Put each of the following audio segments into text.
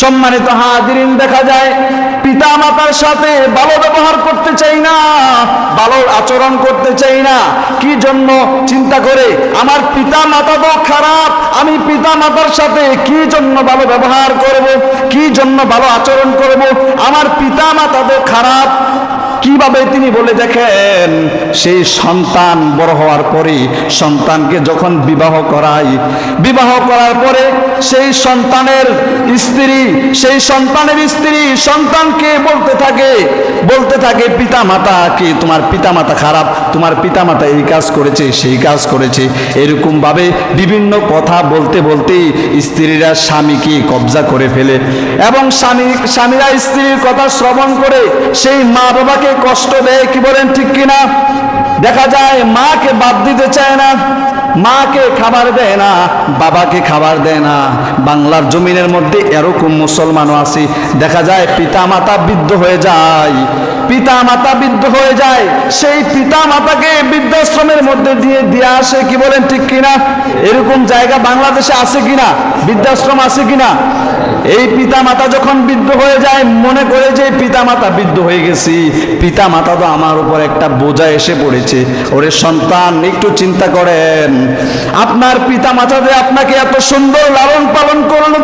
সম্মানিত হাজিরিন, দেখা যায় পিতা মাতার সাথে ভালো ব্যবহার করতে চাই না, ভালো আচরণ করতে চাই না। কি জন্য চিন্তা করে? আমার পিতা মাতা তো খারাপ, আমি পিতা মাতার সাথে কি জন্য ভালো ব্যবহার করব? কি জন্য ভালো আচরণ করব? আমার পিতা মাতা তো খারাপ কীভাবে তিনি বলে দেখেন, সেই সন্তান বড় হওয়ার পরে সন্তানকে যখন বিবাহ করাই, বিবাহ করার পরে সেই সন্তানের স্ত্রী, সেই সন্তানের স্ত্রী সন্তানকে বলতে থাকে বলতে থাকে পিতা মাতা কি তোমার পিতা মাতা খারাপ? তোমার পিতা মাতা এই কাজ করেছে, সেই কাজ করেছে। এরকম ভাবে বিভিন্ন কথা বলতে বলতেই স্ত্রীরা স্বামীকে কবজা করে ফেলে। এবং স্বামী, স্বামীরা স্ত্রীর কথা শ্রবণ করে সেই মা বাবাকে কষ্ট দেয় কি বলেন ঠিক কিনা? দেখা যায় মাকে বাদ দিতে চায় না। মাকে খাবার দেয় না, বাবাকে খাবার দেয় না। বাংলার জমিনের মধ্যে এরকম মুসলমানও আছে। দেখা যায় পিতা মাতা বৃদ্ধ হয়ে যায়। পিতা মাতা বৃদ্ধ হয়ে যায়। সেই পিতা মাতাকে বৃদ্ধাশ্রমের মধ্যে দিয়ে দিয়ে আসে, কি বলেন, ঠিক কিনা? এরকম জায়গা বাংলাদেশে আছে কিনা? বৃদ্ধাশ্রম আছে কিনা? এই পিতা মাতা যখন বৃদ্ধ হয়ে যায়, মনে করে যে পিতা মাতা বৃদ্ধ হয়ে গেছি। পিতা মাতা তো আমার উপর একটা বোঝা এসে পড়েছে। ওরে সন্তান, একটু চিন্তা করেন। আপনার পিতা মাতা যে আপনাকে এত সুন্দর লালন পালন করল,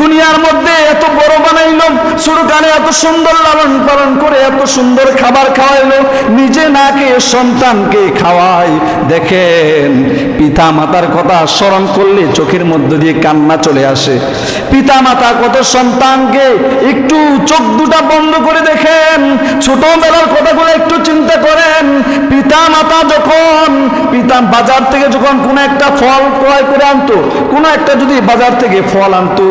দুনিয়ার মধ্যে এত বড় বানাইলো ছোটকালে এত সুন্দর লালন পালন করে এত সুন্দর খাবার খাওয়াইলো, নিজে না খেয়ে সন্তানকে খাওয়াই। দেখেন পিতা মাতার কথা স্মরণ করলে চোখের মধ্য দিয়ে কান্না চলে আসে। পিতা মাতা কত সন্তানকে একটু চোখ দুটা বন্ধ করে দেখেন, ছোটবেলার কথাগুলো একটু চিন্তা করেন। পিতা মাতা যখন, পিতা বাজার থেকে যখন কোনো একটা ফল ক্রয় করে আনতো, কোনো একটা যদি বাজার থেকে ফল আনতো,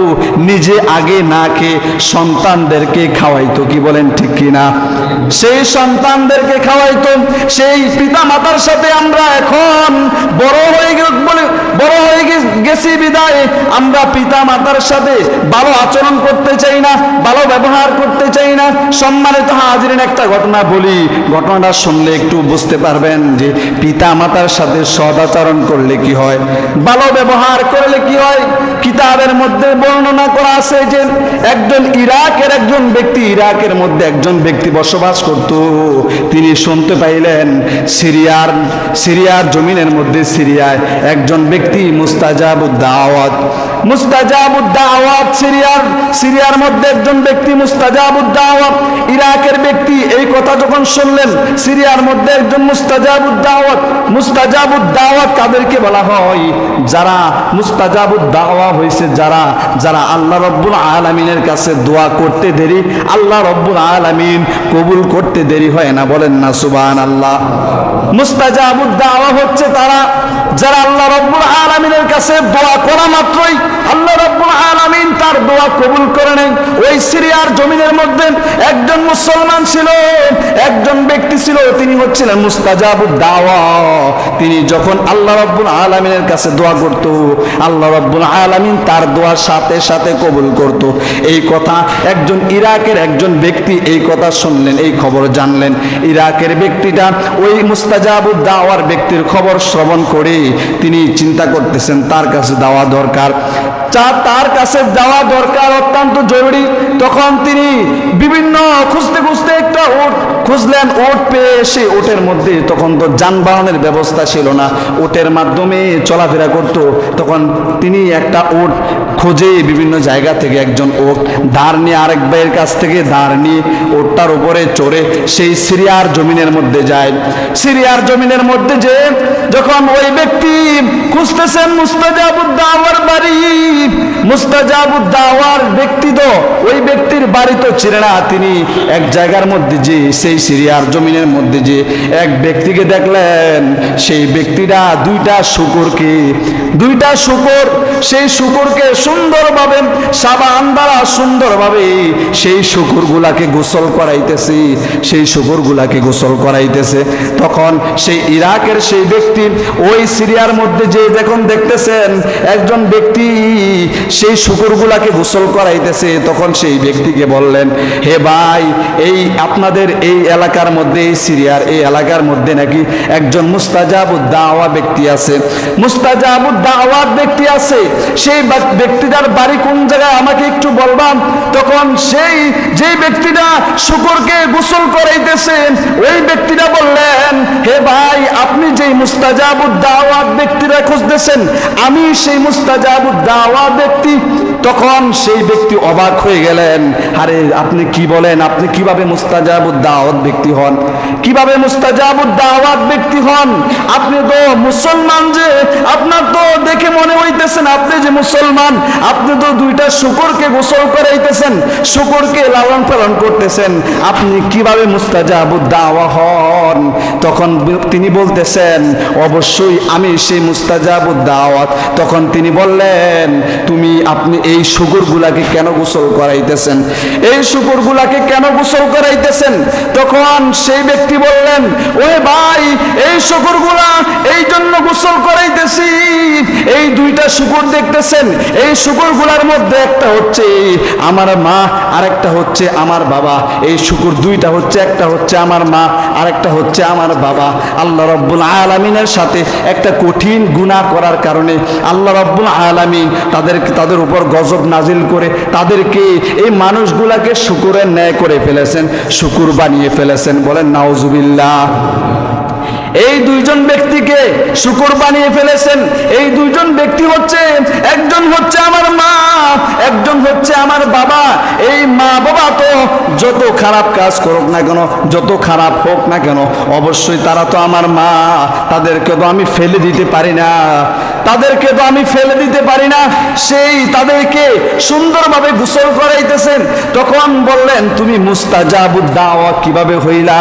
নিজে আগে না খেয়ে সন্তানদেরকে খাওয়াইতো, কি বলেন ঠিক কিনা সেই সন্তানদেরকে খাওয়াইতো, সেই পিতা মাতার সাথে আমরা এখন বড় হয়ে বলে বড় হয়ে গেছি। আমরা পিতা মাতার সাথে ভালো আচরণ করতে চাই না, ভালো ব্যবহার করতে চাই না। সম্মানিত হাজিরেন, একটা ঘটনা বলি। ঘটনাটা শুনলে একটু বুঝতে পারবেন যে পিতা মাতার সাথে সদাচরণ করলে কি হয়, ভালো ব্যবহার করলে কি হয়। কিতাবের মধ্যে বর্ণনা করা আছে যে একজন ইরাকের একজন ব্যক্তি, ইরাকের মধ্যে একজন ব্যক্তি বসবাস করত। তিনি শুনতে পাইলেন সিরিয়ার সিরিয়ার জমিনের মধ্যে সিরিয়ায় একজন ব্যক্তি মুস্তাজাবুদ্দাওয়াত মুস্তাজাবুদ্দাওয়াত সিরিয়ার সিরিয়ার মধ্যে একজন ব্যক্তি মুস্তাজাবুদ্দাওয়াত, ইরাকের ব্যক্তি। এই কথা যখন শুনলেন, সিরিয়ার মধ্যে একজন মুস্তাজাবুদ্দাওয়াত কাদেরকে বলা হয়? যারা হয়েছে, যারা যারা আল্লাহ রব্বুল আলামিনের কাছে দোয়া করতে দেরি, আল্লাহ রব্বুল আলামিন কবুল করতে দেরি হয় না, বলেন না সুবান আল্লাহ মুস্তাজাবুদ্দাওয়া হচ্ছে তারা, যারা আল্লাহ রব্বুল আলামিনের কাছে দোয়া করা মাত্রই আল্লাহ রব্বুল আলামিন তার দোয়া কবুল করে নেন। ওই সিরিয়ার জমিনের মধ্যে একজন মুসলমান ছিল, একজন ব্যক্তি ছিল, তিনি হচ্ছিলেন মুস্তাজাবুদ দাওয়া। তিনি যখন আল্লাহ রব্বুল আলামিনের কাছে দোয়া করত, আল্লাহ রব্বুল আলামিন তার দোয়ার সাথে সাথে কবুল করত। এই কথা একজন ইরাকের একজন ব্যক্তি এই কথা শুনলেন, এই খবর জানলেন। ইরাকের ব্যক্তিটা ওই মুস্তাজাবুদ দাওয়ার ব্যক্তির খবর শ্রবণ করে তিনি চিন্তা করতেছেন, তার কাছে দাওয়া দরকার। যা তার কাছে যাওয়া দরকার অত্যন্ত জরুরি। তখন তিনি বিভিন্ন খুঁজতে খুঁজতে একটা ওট খুঁজলেন। ওট পেয়ে এসে ওটের মধ্যে তখন তো যানবাহনের ব্যবস্থা ছিল না। ওটের মাধ্যমে চলাফেরা করত। তখন তিনি একটা ওট খোঁজে বিভিন্ন জায়গা থেকে একজন ওট ধার নিয়ে আরেক ভাইয়ের কাছ থেকে ধার নিয়ে ওটটার উপরে চড়ে সেই সিরিয়ার জমিনের মধ্যে যায়। সিরিয়ার জমিনের মধ্যে যে যখন ওই ব্যক্তি খুঁজতেছেন মুস্তাজাবুদ্দাওয়ার বাড়ি। মুস্তাজাবুদ্দাওয়ার ব্যক্তি তো, ওই ব্যক্তির বাড়ি তো ছিল না তিনি। এক জায়গার মধ্যে যে, সেই সিরিয়ার জমিনের মধ্যে যে এক ব্যক্তিকে দেখলেন, সেই ব্যক্তিটা দুইটা শুকুরকে, দুইটা শুকুর, সেই শুকুরকে সুন্দরভাবে সাবান দ্বারা সুন্দরভাবে সেই শুকুরগুলাকে গোসল করাইতেছে, সেই শুকুরগুলাকে গোসল করাইতেছে। তখন সেই ইরাকের সেই ব্যক্তি ওই সিরিয়ার মধ্যে যে যখন দেখতেছেন, একজন ব্যক্তি সেই শুকুরগুলাকে গোসল করাইতেছে, তখন সেই ব্যক্তিকে বললেন, হে ভাই, এই আপনাদের এই এলাকার মধ্যে, এই সিরিয়ার এই এলাকার মধ্যে নাকি একজন মুস্তাজাবুদ্দাওয়া ব্যক্তি আছে? মুস্তাজাবুদ্দাওয়াত ব্যক্তি আছে, সেই ব্যক্তিটার বাড়ি কোন জায়গায় আমাকে একটু বলবাম তখন সেই যে ব্যক্তিটা শুকরকে গোসল করাইতেছেন ওই ব্যক্তিটা বললেন, হে ভাই, আপনি যেই মুস্তাজাবুদ্দাওয়াত ব্যক্তিরা খুঁজতেছেন, আমি সেই মুস্তাজাবুদ্দাওয়াত ব্যক্তি। তখন সেই ব্যক্তি অবাক হয়ে গেলেন, আরে, আপনি কি বলেন? আপনি কীভাবে মুস্তাজাবুদ্দাওয়াত ব্যক্তি হন? কীভাবে মুস্তাজাবুদ্দাওয়াত ব্যক্তি হন? আপনি তো মুসলমান যে, আপনার তো দেখে মনে হইতেছেন আপনি যে মুসলমান, আপনি তো দুইটা শুকরকে গোসল করাইতেছেন, শুকরকে লালন পালন করতেছেন। আপনি কীভাবে মুস্তাজাবুদ্দাওয়া হন? তখন তিনি বলতেছেন, অবশ্যই আমি সেই মুস্তাজাবুদ্দাওয়াত তখন তিনি বললেন, তুমি আপনি এই শুকুরগুলাকে কেন গোসল করাইতেছেন? এই শুকুরগুলাকে কেন গোসল করাইতেছেন? তখন সেই ব্যক্তি বললেন ওই ভাই শুকুরগুলা এই জন্য গোসল করাইতেছি। এই দুইটা শুকুর দেখতেছেন, এই মধ্যে একটা হচ্ছে আমার মা হচ্ছে আমার বাবা। এই শুকুর দুইটা হচ্ছে, একটা হচ্ছে আমার মা হচ্ছে আমার বাবা। আল্লাহ রব্বুল আলমিনের সাথে একটা কঠিন গুনাহ করার কারণে আল্লাহ রব্বুল আলমিন তাদের তাদের উপর গজব নাজিল করে তাদেরকে এই মানুষগুলাকে শুকুরের ন্যায় করে ফেলেছেন, শুকুর বানিয়ে ফেলেছেন। বলেন, নাউজুবিল্লাহ। এই দুইজন ব্যক্তিকে শুকুর বানিয়ে ফেলেছেন। এই দুইজন ব্যক্তি হচ্ছে, একজন হচ্ছে আমার মা, একজন হচ্ছে আমার বাবা। এই মা বাবা তো যত খারাপ কাজ করুক না কেন, যত খারাপ হোক না কেন, অবশ্যই তারা তো আমার মা। তাদেরকে তো আমি ফেলে দিতে পারি না। তাদেরকে তো আমি ফেলে দিতে পারি না। সেই তাদেরকে সুন্দরভাবে গোসল করাইতেছেন। তখন বললেন, তুমি মুস্তাজাবুদ্দাওয়া কীভাবে হইলা?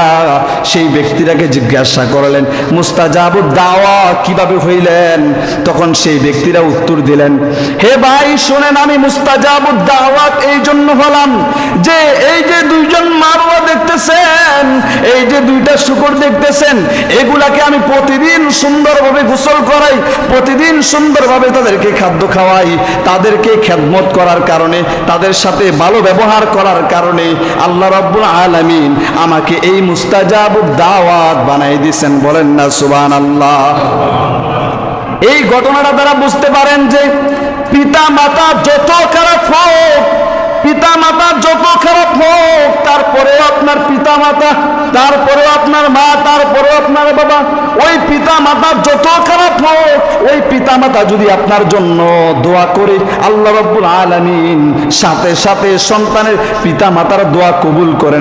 সেই ব্যক্তিটাকে জিজ্ঞাসা করলেন মুস্তাজাবুদ্দাওয়া কীভাবে হইলেন? তখন সেই ব্যক্তিরা উত্তর দিলেন, হে ভাই, শোনেন আমি মুস্তাজাবুদ্দাওয়াত এই জন্য হলাম যে এই যে দুইজন মা বাবা দেখতেছেন দুইটা শুকর দেখতেছেন, এগুলাকে আমি প্রতিদিন সুন্দরভাবে গোসল করাই, প্রতিদিন সুন্দরভাবে তাদেরকে খাদ্য খাওয়াই, তাদেরকে খেদমত করার কারণে, তাদের সাথে ভালো ব্যবহার করার কারণে আল্লাহ রাব্বুল আলামিন আমাকে এই মুস্তাজাবুদ দাওয়াত বানাই দিয়েছেন, বলেন না সুবহান আল্লাহ এই ঘটনাটা তারা বুঝতে পারেন যে পিতা মাতা যত খারাপ হোক পিতা মাতা যত খারাপ হোক, তারপরেও আপনার পিতা মাতা তারপরেও আপনার মা, তারপরেও আপনার বাবা, ওই পিতা মাতা যত খারাপ হোক, ওই পিতা মাতা যদি আপনার জন্য দোয়া করে, আল্লাহ রব্বুল আলামিন সাথে সাথে সন্তানের পিতা মাতার দোয়া কবুল করে